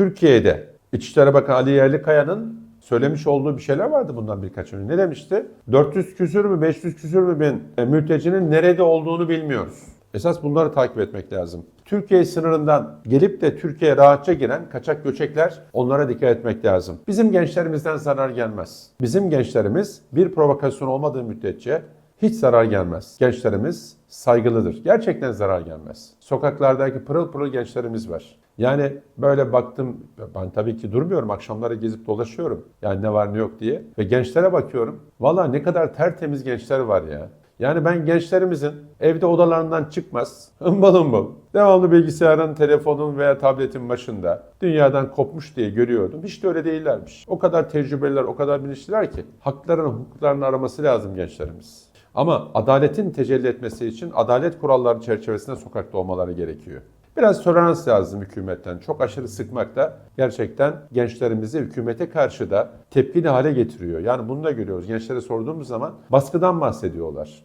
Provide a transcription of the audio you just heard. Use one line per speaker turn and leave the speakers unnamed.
Türkiye'de İçişleri Bakanı Ali Yerlikaya'nın söylemiş olduğu bir şeyler vardı bundan birkaç önce. Ne demişti? 400 küsür mü 500 küsür mü bin e, mültecinin nerede olduğunu bilmiyoruz. Esas bunları takip etmek lazım. Türkiye sınırından gelip de Türkiye'ye rahatça giren kaçak göçekler onlara dikkat etmek lazım. Bizim gençlerimizden zarar gelmez. Bizim gençlerimiz bir provokasyon olmadığı müddetçe hiç zarar gelmez. Gençlerimiz saygılıdır. Gerçekten zarar gelmez. Sokaklardaki pırıl pırıl gençlerimiz var. Yani böyle baktım, ben tabii ki durmuyorum, akşamları gezip dolaşıyorum. Yani ne var ne yok diye. Ve gençlere bakıyorum. Valla ne kadar tertemiz gençler var ya. Yani ben gençlerimizin evde odalarından çıkmaz, ımbıl ımbıl, devamlı bilgisayarın, telefonun veya tabletin başında dünyadan kopmuş diye görüyordum. Hiç de öyle değillermiş. O kadar tecrübeliler, o kadar bilinçliler ki haklarını, hukuklarını araması lazım gençlerimiz. Ama adaletin tecelli etmesi için adalet kuralları çerçevesinde sokakta olmaları gerekiyor. Biraz tolerans lazım hükümetten. Çok aşırı sıkmak da gerçekten gençlerimizi hükümete karşı da tepkili hale getiriyor. Yani bunu da görüyoruz. Gençlere sorduğumuz zaman baskıdan bahsediyorlar.